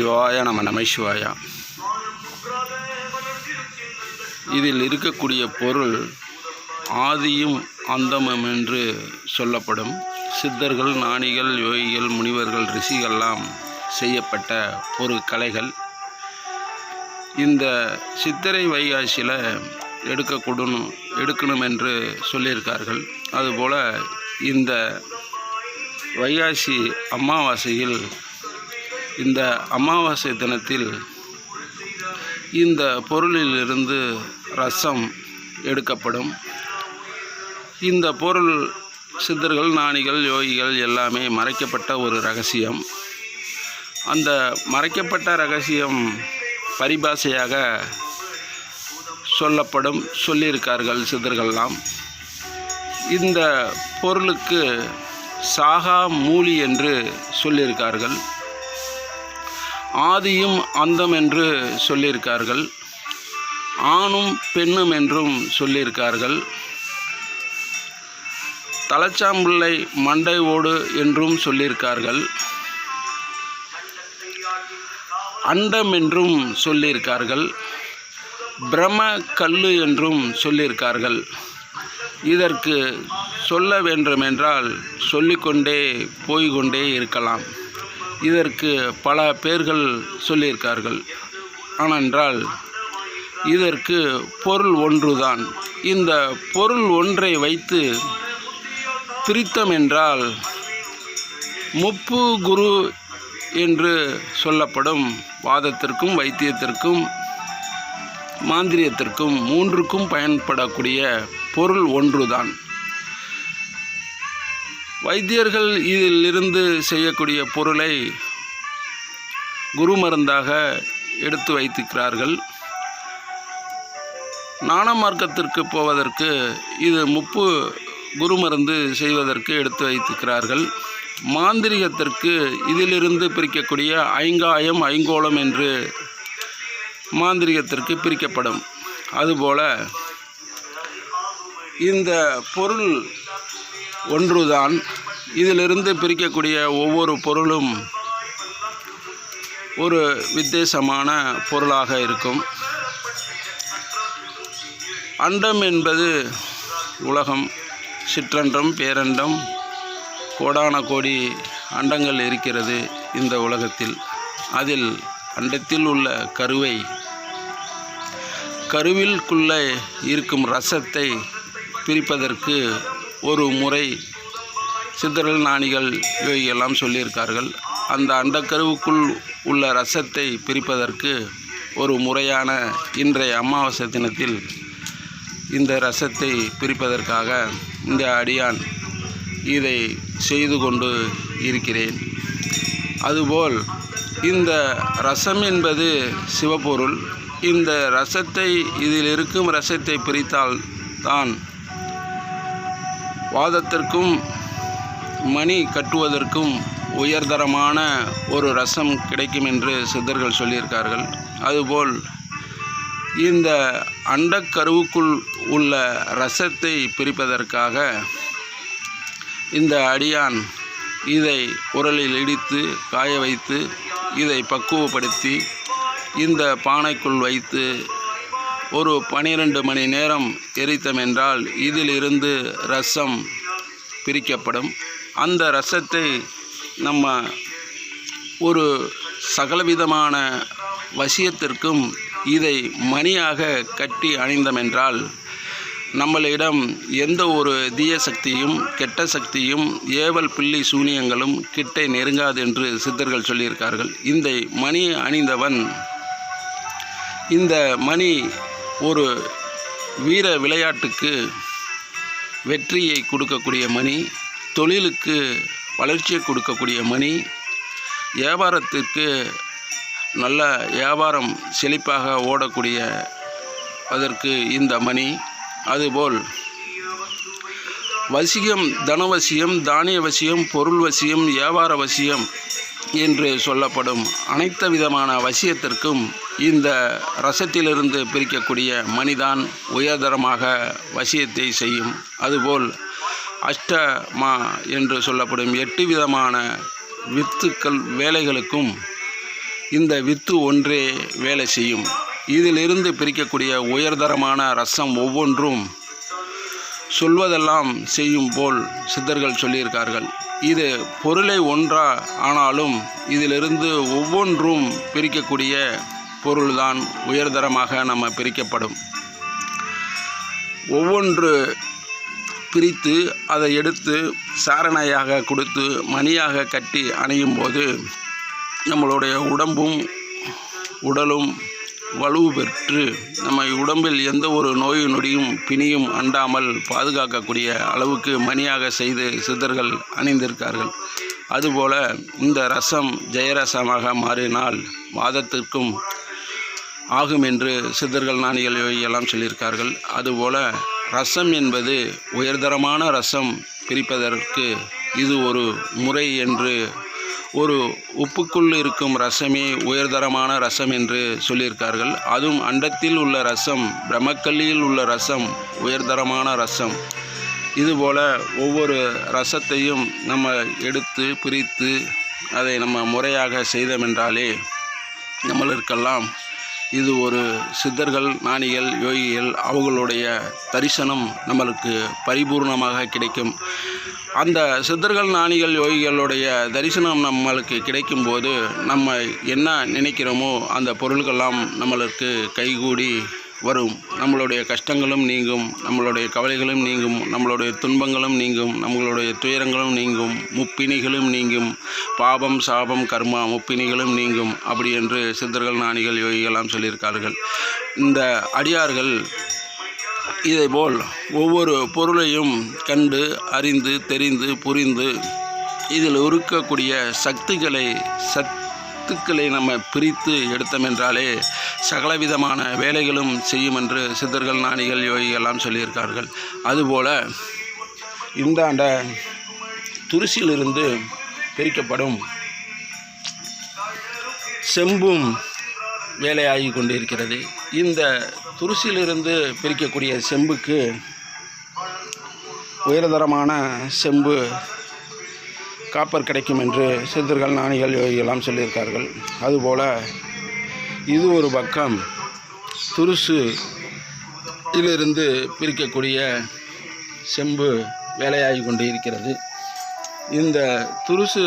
சிவாய நம நம சிவாயா. இதில் இருக்கக்கூடிய பொருள் ஆதியும் அந்தமும் என்று சொல்லப்படும். சித்தர்கள் ஞானிகள் யோகிகள் முனிவர்கள் ரிஷிகள்லாம் செய்யப்பட்ட ஒரு கலைகள். இந்த சித்திரை வைகாசியில் எடுக்கக்கூடணும் எடுக்கணும் என்று சொல்லியிருக்கார்கள். அதுபோல் இந்த வைகாசி அமாவாசையில் இந்த அமாவாசை தினத்தில் இந்த பொருளிலிருந்து ரசம் எடுக்கப்படும். இந்த பொருள் சித்தர்கள் நாணிகள் யோகிகள் எல்லாமே மறைக்கப்பட்ட ஒரு ரகசியம். அந்த மறைக்கப்பட்ட ரகசியம் பரிபாஷையாக சொல்லப்படும் சொல்லியிருக்கார்கள் சித்தர்கள்லாம். இந்த பொருளுக்கு சாகா மூலி என்று சொல்லியிருக்கார்கள். ஆதியும் அந்தம் என்று சொல்லியிருக்கார்கள். ஆணும் பெண்ணும் என்றும் சொல்லியிருக்கார்கள். தலச்சாம்பிள்ளை மண்டை ஓடு என்றும் சொல்லியிருக்கார்கள். அண்டம் என்றும் சொல்லியிருக்கார்கள். பிரம கல்லு என்றும் சொல்லியிருக்கார்கள். இதற்கு சொல்ல வேண்டுமென்றால் சொல்லிக்கொண்டே போய்கொண்டே இருக்கலாம். இதற்கு பல பேர்கள் சொல்லியிருக்கார்கள். ஆனென்றால் இதற்கு பொருள் ஒன்றுதான். இந்த பொருள் ஒன்றை வைத்து திரித்தம் என்றால் முப்பு குரு என்று சொல்லப்படும் வாதத்திற்கும் வைத்தியத்திற்கும் மாந்திரியத்திற்கும் மூன்றுக்கும் பயன்படக்கூடிய பொருள் ஒன்றுதான். வைத்தியர்கள் இதிலிருந்து செய்யக்கூடிய பொருளை குரு மருந்தாக எடுத்து வைத்திருக்கிறார்கள். ஞான மார்க்கத்திற்கு போவதற்கு இது முப்பு குரு மருந்து செய்வதற்கு எடுத்து வைத்திருக்கிறார்கள். மாந்திரிகத்திற்கு இதிலிருந்து பிரிக்கக்கூடிய ஐங்காயம் ஐங்கோளம் என்று மாந்திரிகத்திற்கு பிரிக்கப்படும். அதுபோல இந்த பொருள் ஒன்றுதான். இதிலிருந்து பிரிக்கக்கூடிய ஒவ்வொரு பொருளும் ஒரு வித்தியாசமான பொருளாக இருக்கும். அண்டம் என்பது உலகம் சிற்றண்டம் பேரண்டம் கோடான கோடி அண்டங்கள் இருக்கிறது இந்த உலகத்தில். அதில் அண்டத்தில் உள்ள கருவை கருவிற்குள்ளே இருக்கும் ரசத்தை பிரிப்பதற்கு ஒரு முறை சித்தர்கள் ஞானிகள் யோகியெல்லாம் சொல்லியிருக்கார்கள். அந்த அண்டக்கருவுக்குள் உள்ள ரசத்தை பிரிப்பதற்கு ஒரு முறையான இன்றைய அமாவாசை தினத்தில் இந்த ரசத்தை பிரிப்பதற்காக இந்த அடியான் இதை செய்து கொண்டு இருக்கிறேன். அதுபோல் இந்த ரசம் என்பது சிவப்பொருள் இந்த ரசத்தை இதில் இருக்கும் ரசத்தை பிரித்தால் தான் வாதத்திற்கும் மணி கட்டுவதற்கும் உயர்தரமான ஒரு ரசம் கிடைக்கும் என்று சித்தர்கள் சொல்லியிருக்கார்கள். அதுபோல் இந்த அண்டக்கருவுக்குள் உள்ள ரசத்தை பிரிப்பதற்காக இந்த அடியான் இதை உரலில் இடித்து காய வைத்து இதை பக்குவப்படுத்தி இந்த பானைக்குள் வைத்து ஒரு பனிரெண்டு மணி நேரம் எரித்தமென்றால் இதிலிருந்து ரசம் பிரிக்கப்படும். அந்த ரசத்தை நம்ம ஒரு சகலவிதமான வசியத்திற்கும் இதை மணியாக கட்டி அணிந்தமென்றால் நம்மளிடம் எந்த ஒரு தீய சக்தியும் கெட்ட சக்தியும் ஏவல் பிள்ளி சூனியங்களும் கிட்டே நெருங்காது என்று சித்தர்கள் சொல்லியிருக்கார்கள். இந்த மணி அணிந்தவன் இந்த மணி ஒரு வீர விளையாட்டுக்கு வெற்றியை கொடுக்கக்கூடிய மணி தொழிலுக்கு வளர்ச்சியை கொடுக்கக்கூடிய மணி வியாபாரத்திற்கு நல்ல வியாபாரம் செழிப்பாக ஓடக்கூடிய அதற்கு இந்த மணி. அதுபோல் வசியம் தனவசியம் தானிய வசியம் பொருள் வசியம் வியாபார வசியம் என்று சொல்லப்படும் அனைத்து விதமான வசியத்திற்கும் இந்த ரசத்திலிருந்து பிரிக்கக்கூடிய மணிதான் உயர்தரமாக வசியத்தை செய்யும். அதுபோல் அஷ்டமா என்று சொல்லப்படும் எட்டு விதமான வித்துக்கள் வேலைகளுக்கும் இந்த வித்து ஒன்றே வேலை செய்யும். இதிலிருந்து பிரிக்கக்கூடிய உயர்தரமான ரசம் ஒவ்வொன்றும் சொல்வதெல்லாம் செய்யும் போல் சித்தர்கள் சொல்லியிருக்கார்கள். இது பொருளை ஒன்றா ஆனாலும் இதிலிருந்து ஒவ்வொன்றும் பிரிக்கக்கூடிய பொருள்தான் உயர்தரமாக நம்ம பிரிக்கப்படும். ஒவ்வொன்று பிரித்து அதை எடுத்து சாரணையாக கொடுத்து மணியாக கட்டி அணையும் போது நம்மளுடைய உடம்பும் உடலும் வலுவு பெற்று நம்ம உடம்பில் எந்த ஒரு நோய் நொடியும் பிணியும் அண்டாமல் பாதுகாக்கக்கூடிய அளவுக்கு மணியாக செய்து சித்தர்கள் அணிந்திருக்கார்கள். அதுபோல இந்த ரசம் ஜெயரசமாக மாறினால் வாதத்திற்கும் ஆகும் என்று சித்தர்கள் நாணிகள் எல்லாம் சொல்லியிருக்கார்கள். அதுபோல ரசம் என்பது உயர்தரமான ரசம் பிரிப்பதற்கு இது ஒரு முறை என்று ஒரு உப்புக்குள் இருக்கும் ரசமே உயர்தரமான ரசம் என்று சொல்லியிருக்கார்கள். அதுவும் அண்டத்தில் உள்ள ரசம் பிரம்மக்கல்லியில் உள்ள ரசம் உயர்தரமான ரசம். இதுபோல் ஒவ்வொரு ரசத்தையும் நம்ம எடுத்து பிரித்து அதை நம்ம முறையாக செய்தமென்றாலே நம்மளுக்கெல்லாம் இது ஒரு சித்தர்கள் ஞானிகள் யோகிகள் அவங்களுடைய தரிசனம் நம்மளுக்கு பரிபூர்ணமாக கிடைக்கும். அந்த சித்தர்கள் ஞானிகள் யோகிகளுடைய தரிசனம் நம்மளுக்கு கிடைக்கும்போது நம்ம என்ன நினைக்கிறோமோ அந்த பொருள்கள்லாம் நம்மளுக்கு கைகூடி வரும். நம்மளுடைய கஷ்டங்களும் நீங்கும் நம்மளுடைய கவலைகளும் நீங்கும் நம்மளுடைய துன்பங்களும் நீங்கும் நம்மளுடைய துயரங்களும் நீங்கும் முப்பிணிகளும் நீங்கும் பாபம் சாபம் கர்மா முப்பிணிகளும் நீங்கும் அப்படி என்று சித்தர்கள் ஞானிகள் யோகிகளாம் சொல்லியிருக்கார்கள். இந்த அடியார்கள் இதேபோல் ஒவ்வொரு பொருளையும் கண்டு அறிந்து தெரிந்து புரிந்து இதில் இருக்கக்கூடிய சக்திகளை சத்துக்களை நம்ம பிரித்து எடுத்தோமென்றாலே சகலவிதமான வேலைகளும் செய்யும் என்று சித்தர்கள் ஞானிகள் யோகிகள்லாம் சொல்லியிருக்கார்கள். அதுபோல் இந்தாண்ட துருசியிலிருந்து பிரிக்கப்படும் செம்பும் வேலையாகி கொண்டிருக்கிறது. இந்த துருசியிலிருந்து பிரிக்கக்கூடிய செம்புக்கு உயர்தரமான செம்பு காப்பர் கிடைக்கும் என்று சித்தர்கள் நாணிகள் யோகிகளாம் சொல்லியிருக்கார்கள் அதுபோல் இது ஒரு பக்கம் துருசு இதிலிருந்து பிரிக்கக்கூடிய செம்பு வேலையாகி கொண்டு இருக்கிறது. இந்த துருசு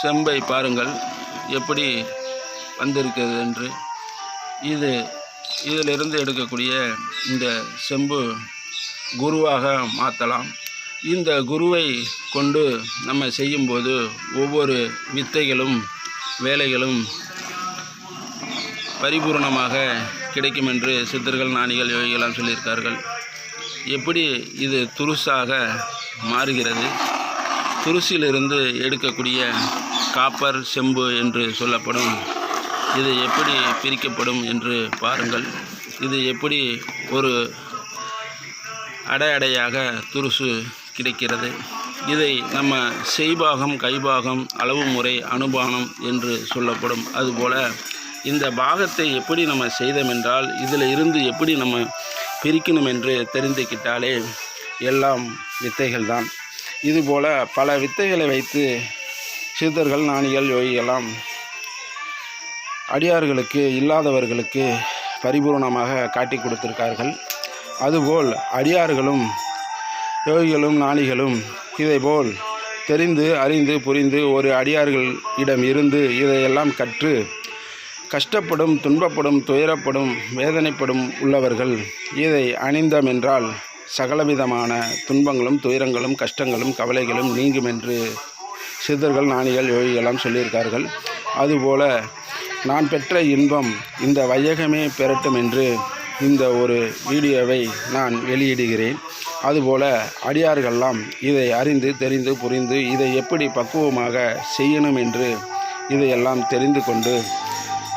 செம்பை பாருங்கள் எப்படி வந்திருக்கிறது என்று. இது இதிலிருந்து எடுக்கக்கூடிய இந்த செம்பு குருவாக மாற்றலாம் இந்த குருவை கொண்டு நம்ம செய்யும்போது ஒவ்வொரு வித்தைகளும் வேலைகளும் பரிபூர்ணமாக கிடைக்கும் என்று சித்தர்கள் ஞானிகள் யோகிகளாம் சொல்லியிருக்கார்கள். எப்படி இது துருசாக மாறுகிறது? துருசிலிருந்து எடுக்கக்கூடிய காப்பர் செம்பு என்று சொல்லப்படும் இது எப்படி பிரிக்கப்படும் என்று பாருங்கள். இது எப்படி ஒரு அடை அடையாக துருசு கிடைக்கிறது. இதை நம்ம செய்பாகம் கைபாகம் அளவு முறை அனுபானம் என்று சொல்லப்படும். அதுபோல் இந்த பாகத்தை எப்படி நம்ம செய்தோம் என்றால் இதில் இருந்து எப்படி நம்ம பிரிக்கணும் என்று தெரிந்துக்கிட்டாலே எல்லாம் வித்தைகள் தான் இதுபோல் பல வித்தைகளை வைத்து சித்தர்கள் ஞானிகள் யோகிகளாம் அடியார்களுக்கு இல்லாதவர்களுக்கு பரிபூர்ணமாக காட்டி கொடுத்திருக்கார்கள். அதுபோல் அடியார்களும் யோகிகளும் நாளிகளும் இதைபோல் தெரிந்து அறிந்து புரிந்து ஒரு அடியார்கள் இடம் இருந்து இதையெல்லாம் கற்று கஷ்டப்படும் துன்பப்படும் துயரப்படும் வேதனைப்படும் உள்ளவர்கள் இதை அணிந்தமென்றால் சகலவிதமான துன்பங்களும் துயரங்களும் கஷ்டங்களும் கவலைகளும் நீங்கும் என்று சித்தர்கள் நாணிகள் யோகிகளாம் சொல்லியிருக்கார்கள். அதுபோல நான் பெற்ற இன்பம் இந்த வையகமே பெறட்டும் என்று இந்த ஒரு வீடியோவை நான் வெளியிடுகிறேன். அதுபோல அடியார்கள்லாம் இதை அறிந்து தெரிந்து புரிந்து இதை எப்படி பக்குவமாக செய்யணும் என்று இதையெல்லாம் தெரிந்து கொண்டு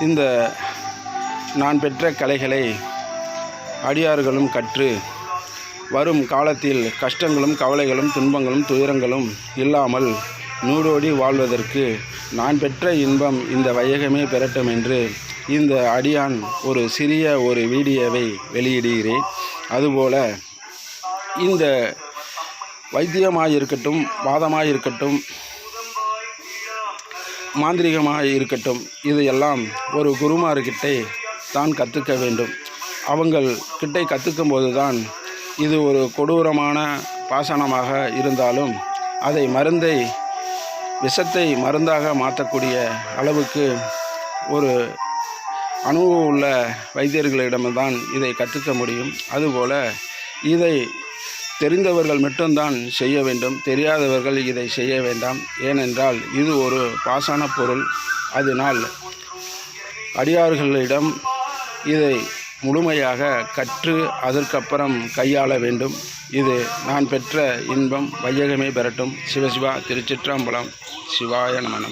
இந்த நான் பெற்ற கலைகளை அடியார்களும் கற்று வரும் காலத்தில் கஷ்டங்களும் கவலைகளும் துன்பங்களும் துயரங்களும் இல்லாமல் நூடோடி வாழ்வதற்கு நான் பெற்ற இன்பம் இந்த வையகமே பெறட்டும் என்று இந்த அடியான் ஒரு சிறிய ஒரு வீடியோவை வெளியிடுகிறேன். அதுபோல இந்த வைத்தியமாக இருக்கட்டும் வாதமாக இருக்கட்டும் மாந்திரிகமாக இருக்கட்டும் இது எல்லாம் ஒரு குருமார்கிட்டே தான் கற்றுக்க வேண்டும். அவங்கள் கிட்டே கற்றுக்கும் போது தான் இது ஒரு கொடூரமான பாசனமாக இருந்தாலும் அதை மருந்தை விஷத்தை மருந்தாக மாற்றக்கூடிய அளவுக்கு ஒரு அனுபவம் உள்ள வைத்தியர்களிடம்தான் இதை கற்றுக்க முடியும். அதுபோல் இதை தெரிந்தவர்கள் மட்டும்தான் செய்ய வேண்டும். தெரியாதவர்கள் இதை செய்ய வேண்டாம். ஏனென்றால் இது ஒரு பாசான பொருள். அதனால் அடியார்களிடம் இதை முழுமையாக கற்று அதற்கப்புறம் கையாள வேண்டும். இது நான் பெற்ற இன்பம் வையகமே பெறட்டும். சிவசிவா திருச்சிற்றம்பலம். சிவாய நம.